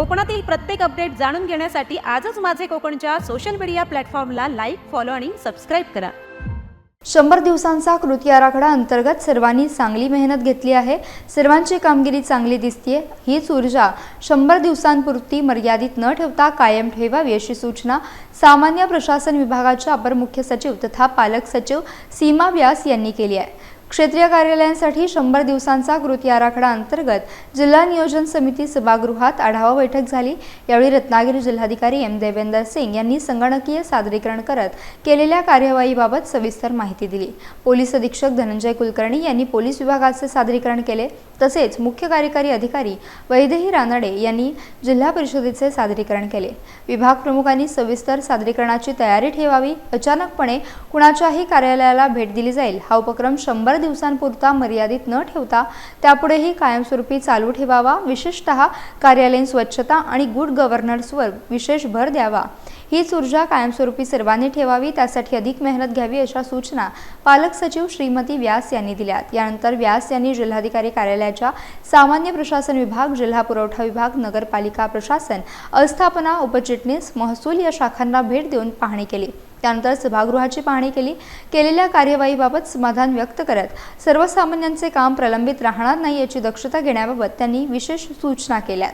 कोकणातील प्रत्येक अपडेट जाणून घेण्यासाठी आजच माझे कोकणच्या सोशल मीडिया प्लॅटफॉर्मला लाईक फॉलो आणि सबस्क्राईब करा. शंभर दिवसांचा कृती आराखडा अंतर्गत सर्वांनी चांगली मेहनत घेतली आहे. सर्वांची कामगिरी चांगली दिसतीये. हीच ऊर्जा शंभर दिवसांपुरती मर्यादित न ठेवता कायम ठेवावी अशी सूचना सामान्य प्रशासन विभागाच्या अपर मुख्य सचिव तथा पालक सचिव सीमा व्यास यांनी केली आहे. क्षेत्रीय कार्यालयांसाठी शंभर दिवसांचा कृती आराखडा अंतर्गत जिल्हा नियोजन समिती सभागृहात आढावा बैठक झाली. यावेळी रत्नागिरी जिल्हाधिकारी एम देवेंदर सिंग यांनी संगणकीय सादरीकरण करत केलेल्या कार्यवाहीबाबत सविस्तर माहिती दिली. पोलीस अधीक्षक धनंजय कुलकर्णी यांनी पोलीस विभागाचे सादरीकरण केले. तसेच मुख्य कार्यकारी अधिकारी वैदेही रानडे यांनी जिल्हा परिषदेचे सादरीकरण केले. विभाग प्रमुखांनी सविस्तर सादरीकरणाची तयारी ठेवावी. अचानकपणे कुणाच्याही कार्यालयाला भेट दिली जाईल हा उपक्रम शंभर दिवसांपुरता मर्यादित न ठेवता त्यापुढेही कायमस्वरूपी चालू ठेवावा. विशेषतः कार्यालयीन स्वच्छता आणि गुड गव्हर्नन्सवर विशेष भर द्यावा. हीच ऊर्जा कायमस्वरूपी सर्वांनी ठेवावी त्यासाठी अधिक मेहनत घ्यावी अशा सूचना पालक सचिव श्रीमती व्यास यांनी दिल्यात. यानंतर व्यास यांनी जिल्हाधिकारी कार्यालयाच्या सामान्य प्रशासन विभाग जिल्हा पुरवठा विभाग नगरपालिका प्रशासन अस्थापना उपचिटणीस महसूल या शाखांना भेट देऊन पाहणी केली. त्यानंतर सभागृहाची पाहणी केली. केलेल्या कार्यवाहीबाबत समाधान व्यक्त करत सर्वसामान्यांचे काम प्रलंबित राहणार नाही याची दक्षता घेण्याबाबत त्यांनी विशेष सूचना केल्यात.